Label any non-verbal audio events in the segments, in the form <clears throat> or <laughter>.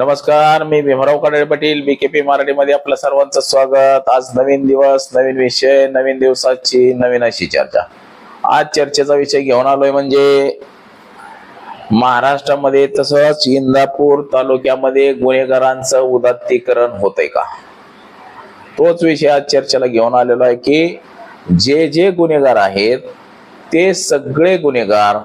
नमस्कार मी भीमराव काळे पाटील बीकेपी मराठीमध्ये आपलं सर्वांचं स्वागत. आज नवीन दिवस नवीन विषय नवीन दिवसाची नवीन अशी चर्चा. आज चर्चेचा विषय घेऊन आलोय म्हणजे महाराष्ट्रामध्ये तसंच इंदापूर तालुक्यामध्ये गुन्हेगारांचं उदात्तीकरण होतंय का? तोच विषय आज चर्चेला घेऊन आलेलो आहे की जे जे गुन्हेगार आहेत ते सगळे गुन्हेगार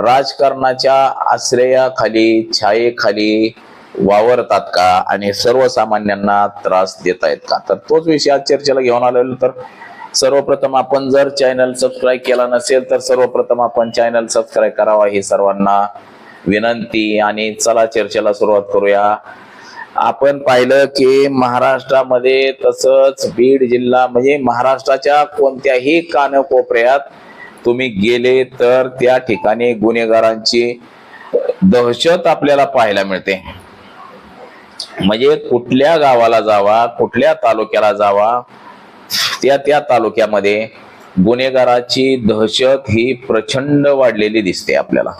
राजकारणाच्या आश्रयाखाली छायेखाली वावरतात का? आणि सर्वसामान्यांना त्रास देत आहेत का? तर तोच विषय आज चर्चेला घेऊन आलेलो तर सर्वप्रथम आपण जर चॅनल सबस्क्राईब केला नसेल तर सर्वप्रथम आपण चॅनल सबस्क्राईब करावा ही सर्वांना विनंती. आणि चला चर्चेला सुरुवात करूया. आपण पाहिलं की महाराष्ट्रामध्ये तसंच बीड जिल्हा म्हणजे महाराष्ट्राच्या कोणत्याही कानकोपऱ्यात तुम्ही गेले तर त्या ठिकाणी गुन्हेगारांची दहशत आपल्याला पाहायला मिळते. म्हणजे कुठल्या गावाला जावा कुठल्या तालुक्याला जावा त्या त्या तालुक्यामध्ये गुन्हेगाराची दहशत ही प्रचंड वाढलेली दिसते आपल्याला.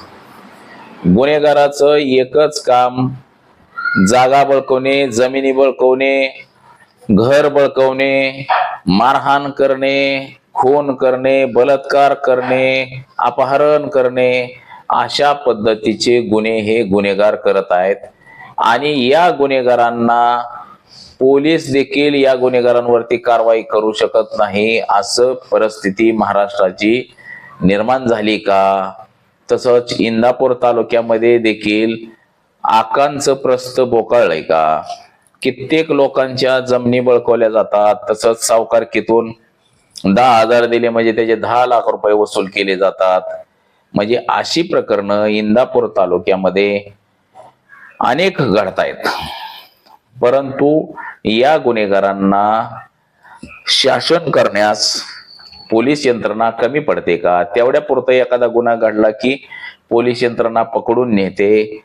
गुन्हेगाराचं एकच काम जागा बळकवणे जमिनी बळकवणे घर बळकवणे मारहाण करणे खून करणे बलात्कार करणे अपहरण करणे अशा पद्धतीचे गुन्हे हे गुन्हेगार करत आहेत. आणि या गुन्हेगारांना पोलीस देखील या गुन्हेगारांवरती कारवाई करू शकत नाही असं परिस्थिती महाराष्ट्राची निर्माण झाली का? तसंच इंदापूर तालुक्यामध्ये देखील आकांचं प्रस्त बोकाळलंय का? कित्येक लोकांच्या जमिनी बळकवल्या जातात तसंच सावकारकीतून दहा हजार दिले म्हणजे त्याचे दहा लाख रुपये वसूल केले जातात. म्हणजे अशी प्रकरणं इंदापूर तालुक्यामध्ये अनेक घडतायत. परंतु या गुन्हेगारांना शासन करण्यास पोलीस यंत्रणा कमी पडते का? तेवढ्या पुरतं एखादा गुन्हा घडला की पोलीस यंत्रणा पकडून नेते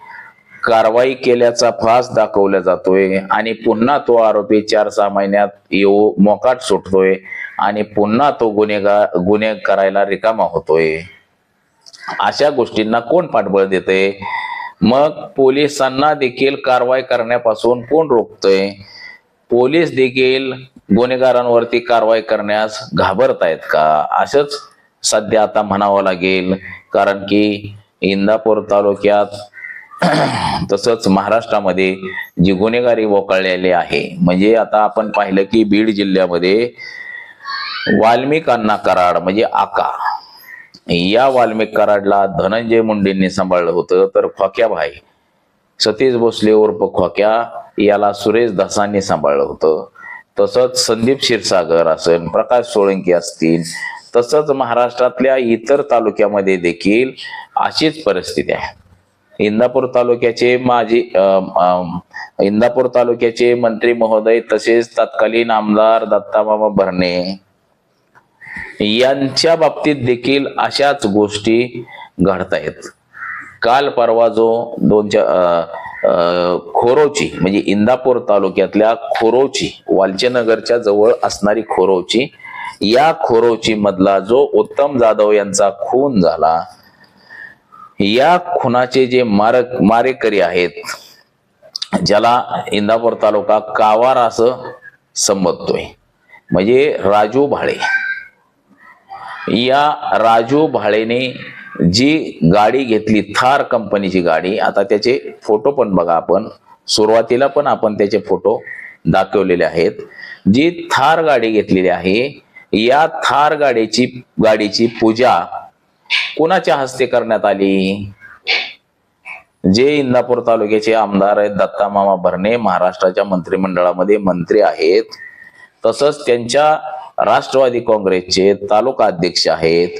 कारवाई केल्याचा फास दाखवला जातोय आणि पुन्हा तो आरोपी चार सहा महिन्यात येऊ मोकाट सुटतोय आणि पुन्हा तो गुन्हेगार गुन्हे करायला रिकामा होतोय. अशा गोष्टींना कोण पाठबळ देते मग पोलिसांना देखील कारवाई करण्यापासून कोण रोखतोय? पोलीस देखील गुन्हेगारांवरती कारवाई करण्यास घाबरत आहेत का? असंच सध्या आता म्हणावं लागेल. कारण की इंदापूर तालुक्यात <clears throat> तसंच महाराष्ट्रामध्ये जी गुन्हेगारी वोकळलेली आहे म्हणजे आता आपण पाहिलं की बीड जिल्ह्यामध्ये वाल्मिकांना कराड म्हणजे आका. या वाल्मिक कराडला धनंजय मुंडेंनी सांभाळलं होतं तर खोक्याभाई सतीश भोसले उर्फ खोक्या याला सुरेश दसांनी सांभाळलं होतं. तसंच संदीप क्षीरसागर असेल प्रकाश सोळंकी असतील तसंच महाराष्ट्रातल्या इतर तालुक्यामध्ये देखील अशीच परिस्थिती आहे. इंदापूर तालुक्याचे माजी इंदापूर तालुक्याचे मंत्री महोदय तसेच तत्कालीन आमदार दत्तामामा भरणे. यांच्या बाबतीत देखील अशाच गोष्टी घडतायत काल परवा जो दोनच्या चार खोरोची म्हणजे इंदापूर तालुक्यातल्या खोरोची वालचेनगरच्या जवळ असणारी खोरोची या खोरोची मधला जो उत्तम जाधव यांचा खून झाला या खुनाचे जे मारक मारेकरी आहेत ज्याला इंदापूर तालुका कावार असं संबोधतोय. म्हणजे राजू भाळे. या राजू भाळेने जी गाडी घेतली थार कंपनीची गाडी आता त्याचे फोटो पण बघा आपण. सुरुवातीला पण आपण त्याचे फोटो दाखवलेले आहेत. जी थार गाडी घेतलेली आहे या थार गाडीची गाडीची पूजा कुणाच्या हस्ते करण्यात आली? जे इंदापूर तालुक्याचे आमदार आहेत दत्ता मामा भरणे महाराष्ट्राच्या मंत्रिमंडळामध्ये मंत्री आहेत. तसंच त्यांच्या राष्ट्रवादी काँग्रेसचे तालुका अध्यक्ष आहेत.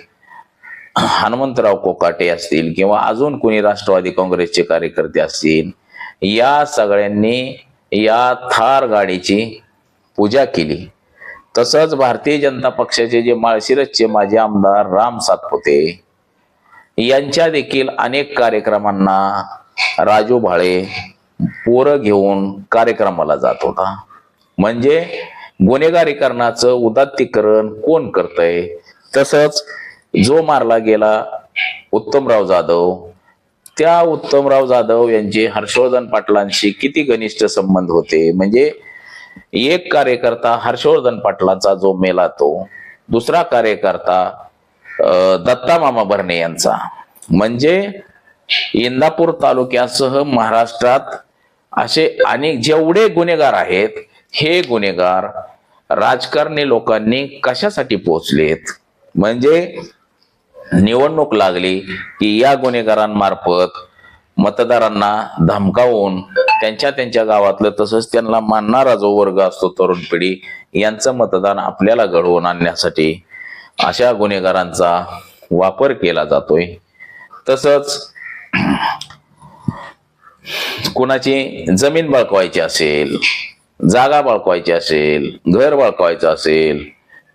हनुमंतराव कोकाटे असतील किंवा अजून कोणी राष्ट्रवादी काँग्रेसचे कार्यकर्ते असतील या सगळ्यांनी या थार गाडीची पूजा केली. तसंच भारतीय जनता पक्षाचे जे माळशिरसचे माजी आमदार राम सातपुते यांच्या देखील अनेक कार्यक्रमांना राजू भाळे पोरं घेऊन कार्यक्रमाला जात होता. म्हणजे गुन्हेगारीकरणाचं उदात्तीकरण कोण करतंय? तसंच जो मारला गेला उत्तमराव जाधव त्या उत्तमराव जाधव यांचे हर्षवर्धन पाटलांशी किती घनिष्ठ संबंध होते? म्हणजे एक कार्यकर्ता हर्षवर्धन पाटलांचा जो मेला तो दुसरा कार्यकर्ता दत्ता मामा भरणे यांचा. म्हणजे इंदापूर तालुक्यासह महाराष्ट्रात असे अनेक जेवढे गुन्हेगार आहेत हे गुन्हेगार राजकारणी लोकांनी कशासाठी पोचलेत म्हणजे निवडणूक लागली की या गुन्हेगारांमार्फत मतदारांना धमकावून त्यांच्या त्यांच्या गावातलं तसंच त्यांना मानणारा जो वर्ग असतो तरुण पिढी यांचं मतदान आपल्याला घडवून आणण्यासाठी अशा गुन्हेगारांचा वापर केला जातोय. तसंच कुणाची जमीन बळकवायची असेल जागा बळकवायची असेल घर बळकवायचं असेल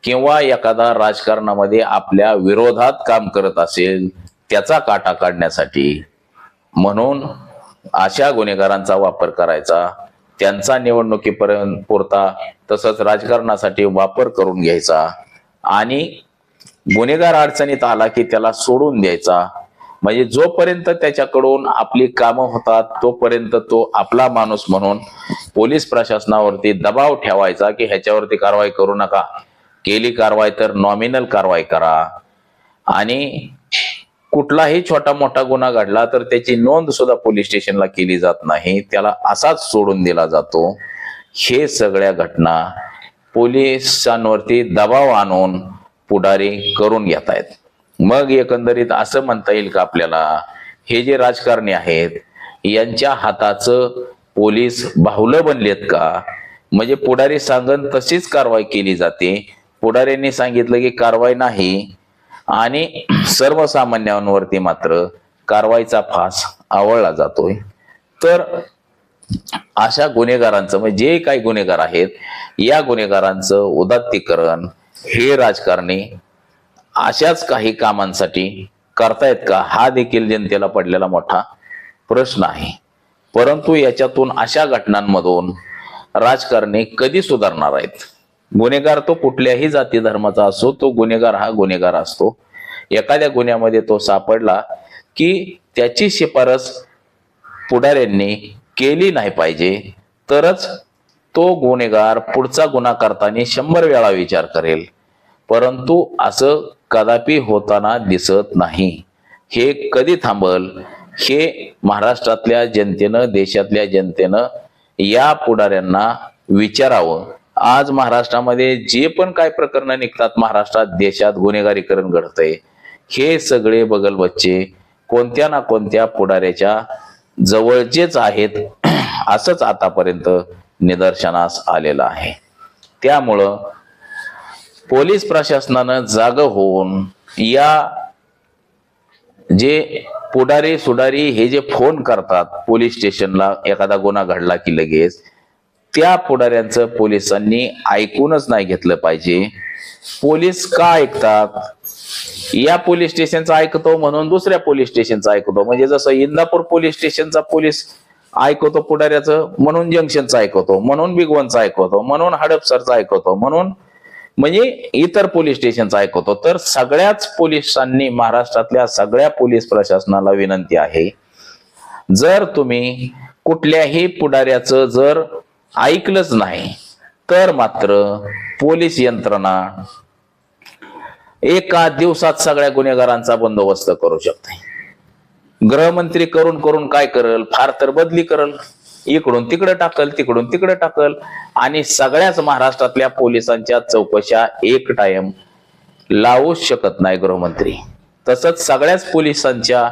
किंवा एखादा राजकारणामध्ये आपल्या विरोधात काम करत असेल त्याचा काटा काढण्यासाठी म्हणून अशा गुन्हेगारांचा वापर करायचा त्यांचा निवडणुकीपर्यंत पुरता तसंच राजकारणासाठी वापर करून घ्यायचा आणि गुन्हेगार अडचणीत आला की त्याला सोडून द्यायचा. म्हणजे जोपर्यंत त्याच्याकडून आपली कामं होतात तोपर्यंत तो आपला माणूस म्हणून पोलीस प्रशासनावरती दबाव ठेवायचा की ह्याच्यावरती कारवाई करू नका. केली कारवाई तर नॉमिनल कारवाई करा. आणि कुठलाही छोटा मोठा गुन्हा घडला तर त्याची नोंद सुद्धा पोलीस स्टेशनला केली जात नाही. त्याला असाच सोडून दिला जातो. हे सगळ्या घटना पोलिसांवरती दबाव आणून पुढारी करून घेत आहेत मग एकंदरीत असं म्हणता येईल का आपल्याला? हे जे राजकारणी आहेत यांच्या हाताचं पोलीस बाहुलं बनलेत का? म्हणजे पुढारी सांगन तशीच कारवाई केली जाते. पुढाऱ्यांनी सांगितलं की कारवाई नाही. आणि सर्वसामान्यांवरती मात्र कारवाईचा फास आवळला जातोय. तर अशा गुन्हेगारांचं म्हणजे जे काही गुन्हेगार आहेत या गुन्हेगारांचं उदात्तीकरण हे राजकारणी अशाच काही कामांसाठी करतायत का? हा देखील जनतेला पडलेला मोठा प्रश्न आहे. परंतु याच्यातून अशा घटनांमधून राजकारणी कधी सुधारणार आहेत? गुन्हेगार तो कुठल्याही जाती धर्माचा असो तो गुन्हेगार हा गुन्हेगार असतो. एखाद्या गुन्ह्यामध्ये तो सापडला की त्याची शिफारस पुढाऱ्यांनी केली नाही पाहिजे तरच तो गुन्हेगार पुढचा गुन्हा करताना शंभर वेळा विचार करेल. परंतु असं कदापि होताना दिसत नाही. हे कधी थांबल? हे महाराष्ट्रातल्या जनतेनं देशातल्या जनतेनं या पुढाऱ्यांना विचारावं. आज महाराष्ट्रामध्ये जे पण काय प्रकरणं निघतात महाराष्ट्रात देशात गुन्हेगारीकरण घडतंय हे सगळे बगल बच्चे कोणत्या ना कोणत्या पुढाऱ्याच्या जवळचेच आहेत <clears throat> असंच आतापर्यंत निदर्शनास आलेलं आहे. त्यामुळं पोलीस प्रशासनानं जाग होऊन या जे पुढारी सुडारी हे जे फोन करतात पोलीस स्टेशनला एखादा गुन्हा घडला की लगेच त्या पुढाऱ्यांचं पोलिसांनी ऐकूनच नाही घेतलं पाहिजे. पोलीस का ऐकतात? या पोलीस स्टेशनचं ऐकतो म्हणून दुसऱ्या पोलीस स्टेशनचं ऐकतो. म्हणजे जसं इंदापूर पोलीस स्टेशनचा पोलीस ऐकवतो पुढाऱ्याचं म्हणून जंक्शनचं ऐकवतो म्हणून बिगवनचं ऐकवतो म्हणून हडपसरचं ऐकवतो म्हणून म्हणजे इतर पोलीस स्टेशनचा ऐकवतो तर सगळ्याच पोलिसांनी महाराष्ट्रातल्या सगळ्या पोलीस प्रशासनाला विनंती आहे जर तुम्ही कुठल्याही पुढाऱ्याचं जर ऐकलंच नाही तर मात्र पोलीस यंत्रणा एका दिवसात सगळ्या गुन्हेगारांचा बंदोबस्त करू शकते. गृहमंत्री करून करून काय करल? फार तर बदली करल. इकडून तिकडे टाकल तिकडून तिकडे टाकल. आणि सगळ्याच महाराष्ट्रातल्या पोलिसांच्या चौकशा एक टाइम लावूच शकत नाही गृहमंत्री. तसंच सगळ्याच पोलिसांच्या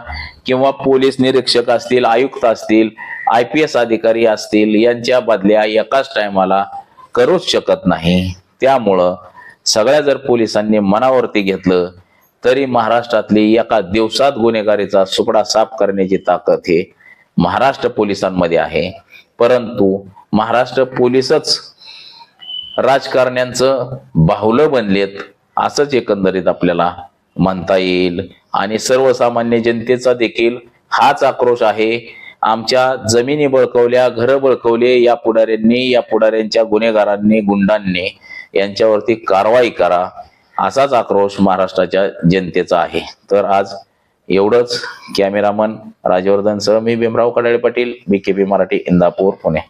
किंवा पोलीस निरीक्षक असतील आयुक्त असतील आय पी एस अधिकारी असतील यांच्या बदल्या एकाच टायमाला करूच शकत नाही. त्यामुळं सगळ्या जर पोलिसांनी मनावरती घेतलं तरी महाराष्ट्रातली एका दिवसात गुन्हेगारीचा सुपडा साफ करण्याची ताकद हे महाराष्ट्र पोलिसांमध्ये आहे. परंतु महाराष्ट्र पोलीसच राजकारण्यांचं बाहुलं बनलेत असंच एकंदरीत आपल्याला म्हणता येईल. आणि सर्वसामान्य जनतेचा देखील हाच आक्रोश आहे. आमच्या जमिनी बळकवल्या घरं बळकवले या पुढाऱ्यांनी या पुढाऱ्यांच्या गुन्हेगारांनी गुंडांनी यांच्यावरती कारवाई करा असाच आक्रोश महाराष्ट्राच्या जनतेचा आहे. तर आज एवढंच. कॅमेरामन राजवर्धन सह मी भीमराव कडाळे पाटील बीकेबी मराठी इंदापूर पुणे.